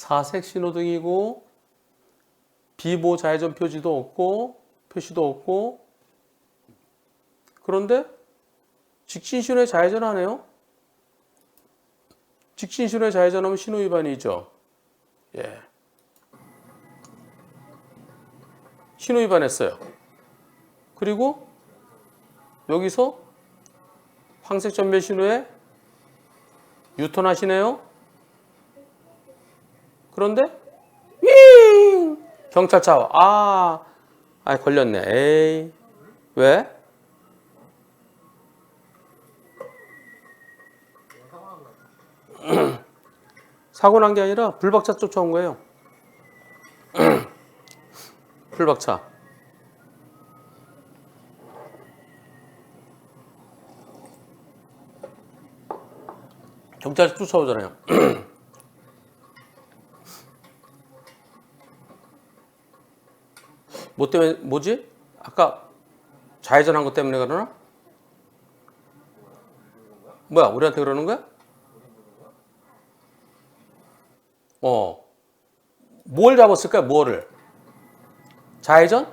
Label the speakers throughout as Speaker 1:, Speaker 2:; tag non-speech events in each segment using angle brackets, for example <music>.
Speaker 1: 사색 신호등이고 비보 좌회전 표지도 없고 표시도 없고 그런데 직진 신호에 좌회전하네요. 직진 신호에 좌회전하면 신호 위반이죠. 예. 신호 위반했어요. 그리고 여기서 황색 전멸 신호에 유턴하시네요. 그런데 윙 경찰차 와. 아, 아 걸렸네. 에이 왜? <clears throat> 사고 난 게 아니라 불박차 쫓아온 거예요. <clears throat> 불박차. 경찰 쫓아오잖아요. <clears throat> 뭐 때문에 뭐지? 아까 좌회전한 것 때문에 그러나? 뭐야? 우리한테 그러는 거야? 어. 뭘 잡았을까요? 뭐를? 좌회전?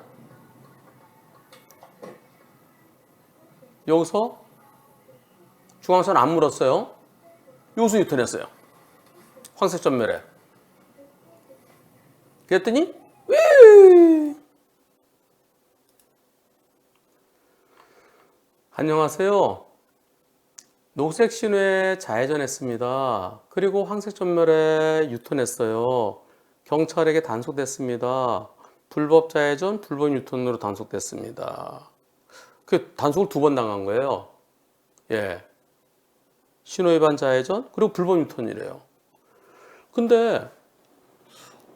Speaker 1: 여기서 중앙선 안 물었어요. 여기서 유턴했어요. 황색 전멸에. 그랬더니 위! 안녕하세요. 녹색 신호에 좌회전했습니다. 그리고 황색 전멸에 유턴했어요. 경찰에게 단속됐습니다. 불법 좌회전, 불법 유턴으로 단속됐습니다. 그 단속을 두 번 당한 거예요. 예. 신호 위반 좌회전, 그리고 불법 유턴이래요. 근데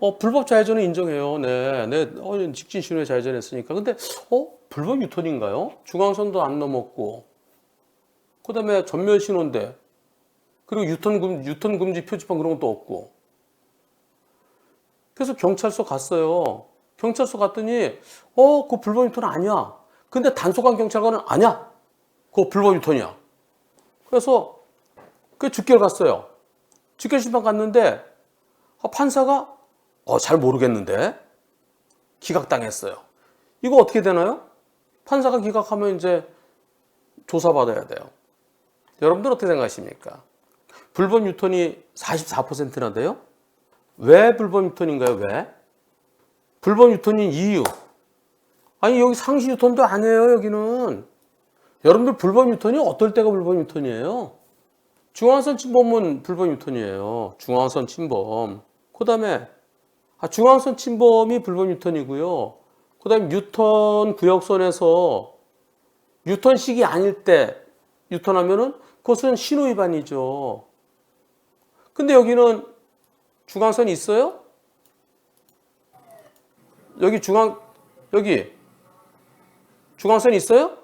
Speaker 1: 어, 불법 좌회전은 인정해요. 네, 네, 어, 직진 신호에 좌회전했으니까. 근데 어, 불법 유턴인가요? 중앙선도 안 넘었고, 그다음에 전면 신호인데, 그리고 유턴 금 유턴 금지 표지판 그런 것도 없고. 그래서 경찰서 갔어요. 경찰서 갔더니 어, 그거 불법 유턴 아니야. 근데 단속한 경찰관은 아니야. 그거 불법 유턴이야. 그래서 그 직결 갔어요. 직결 심판 갔는데 아, 판사가 어, 잘 모르겠는데 기각당했어요. 이거 어떻게 되나요? 판사가 기각하면 이제 조사받아야 돼요. 여러분들 어떻게 생각하십니까? 불법 유턴이 44%나 돼요? 왜 불법 유턴인가요? 왜? 불법 유턴인 이유. 아니 여기 상시 유턴도 아니에요 여기는. 여러분들 불법 유턴이 어떨 때가 불법 유턴이에요? 중앙선 침범은 불법 유턴이에요. 중앙선 침범. 그 다음에 아, 중앙선 침범이 불법 유턴이고요. 그 다음에 유턴 구역선에서 유턴식이 아닐 때 유턴하면은 그것은 신호 위반이죠. 근데 여기는 중앙선이 있어요? 여기 중앙 여기 중앙선 있어요?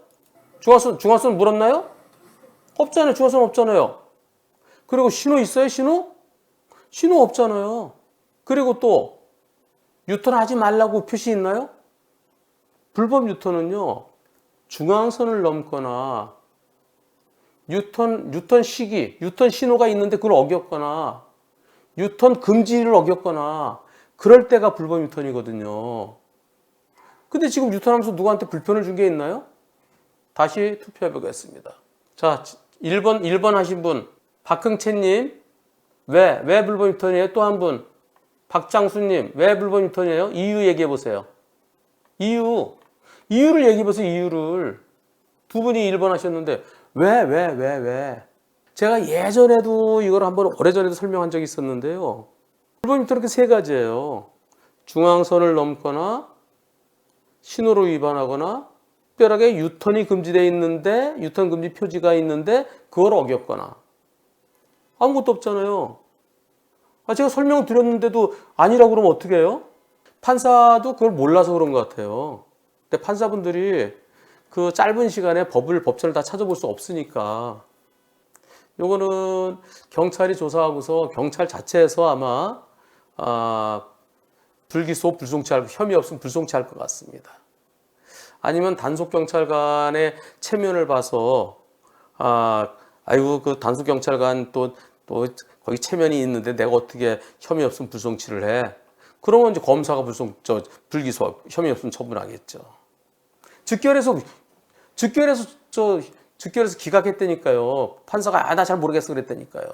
Speaker 1: 중앙선 중앙선 물었나요? 없잖아요. 중앙선 없잖아요. 그리고 신호 있어요? 신호? 신호 없잖아요. 그리고 또 유턴하지 말라고 표시 있나요? 불법 유턴은요. 중앙선을 넘거나 유턴 유턴 시기, 유턴 신호가 있는데 그걸 어겼거나 유턴 금지를 어겼거나 그럴 때가 불법 유턴이거든요. 근데 지금 유턴하면서 누구한테 불편을 준 게 있나요? 다시 투표해 보겠습니다. 자, 1번 1번 하신 분 박흥채 님. 왜? 왜 불법 유턴이에요? 또 한 분. 박장수 님. 왜 불법 유턴이에요? 이유 얘기해 보세요. 이유. 이유를 얘기해 보세요. 이유를. 두 분이 1번 하셨는데 왜, 왜, 왜, 왜? 제가 예전에도 이걸 한번 오래전에도 설명한 적이 있었는데요. 불법 유턴 이렇게 세 가지예요. 중앙선을 넘거나 신호로 위반하거나 특별하게 유턴이 금지되어 있는데 유턴 금지 표지가 있는데 그걸 어겼거나 아무것도 없잖아요. 아, 제가 설명을 드렸는데도 아니라고 그러면 어떻게 해요? 판사도 그걸 몰라서 그런 것 같아요. 근데 판사분들이 그 짧은 시간에 법을 법전을 다 찾아볼 수 없으니까 요거는 경찰이 조사하고서 경찰 자체에서 아마 아, 불기소 불송치할 혐의 없으면 불송치할 것 같습니다. 아니면 단속 경찰관의 체면을 봐서 아 아이고 그 단속 경찰관 또또 거기 체면이 있는데 내가 어떻게 혐의 없으면 불송치를 해? 그러면 이제 검사가 불송 저 불기소 혐의 없으면 처분하겠죠. 즉결해서 즉결해서 저 즉결해서 기각했다니까요. 판사가 아 나 잘 모르겠어 그랬다니까요.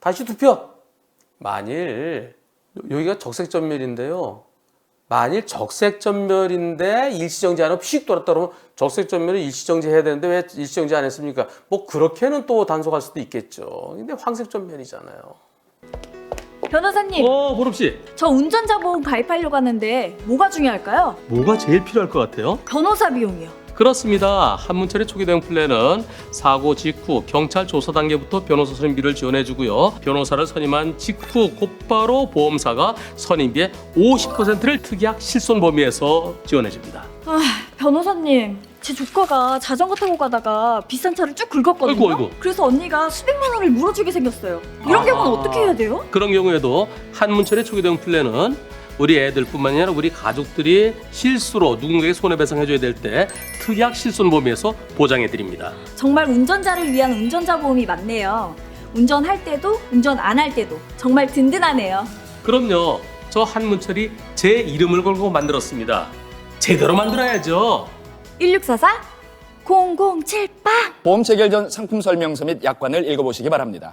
Speaker 1: 다시 투표. 만일 여기가 적색전멸인데요. 만일 적색전멸인데 일시정지 안 하고 휙 돌았다 그러면 적색전멸은 일시정지 해야 되는데 왜 일시정지 안 했습니까? 뭐 그렇게는 또 단속할 수도 있겠죠. 근데 황색전멸이잖아요.
Speaker 2: 변호사님,
Speaker 1: 어, 보름 씨.
Speaker 2: 저 운전자 보험 가입하려고 하는데 뭐가 중요할까요?
Speaker 1: 뭐가 제일 필요할 것 같아요?
Speaker 2: 변호사 비용이요.
Speaker 1: 그렇습니다. 한문철의 초기 대응 플랜은 사고 직후 경찰 조사 단계부터 변호사 선임비를 지원해주고요. 변호사를 선임한 직후 곧바로 보험사가 선임비의 50%를 특약 실손 범위에서 지원해줍니다.
Speaker 2: 아, 변호사님, 제 조카가 자전거 타고 가다가 비싼 차를 쭉 긁었거든요.
Speaker 1: 아이고, 아이고.
Speaker 2: 그래서 언니가 수백만 원을 물어주게 생겼어요. 이런
Speaker 1: 아.
Speaker 2: 경우는 어떻게 해야 돼요?
Speaker 1: 그런 경우에도 한문철의 초기 대응 플랜은 우리 애들뿐만 아니라 우리 가족들이 실수로 누군가에게 손해배상해줘야 될 때 특약 실손 범위에서 보장해드립니다.
Speaker 2: 정말 운전자를 위한 운전자 보험이 맞네요. 운전할 때도 운전 안 할 때도 정말 든든하네요.
Speaker 1: 그럼요. 저 한문철이 제 이름을 걸고 만들었습니다. 제대로 만들어야죠.
Speaker 2: 1644 0078
Speaker 3: 보험 체결 전 상품 설명서 및 약관을 읽어보시기 바랍니다.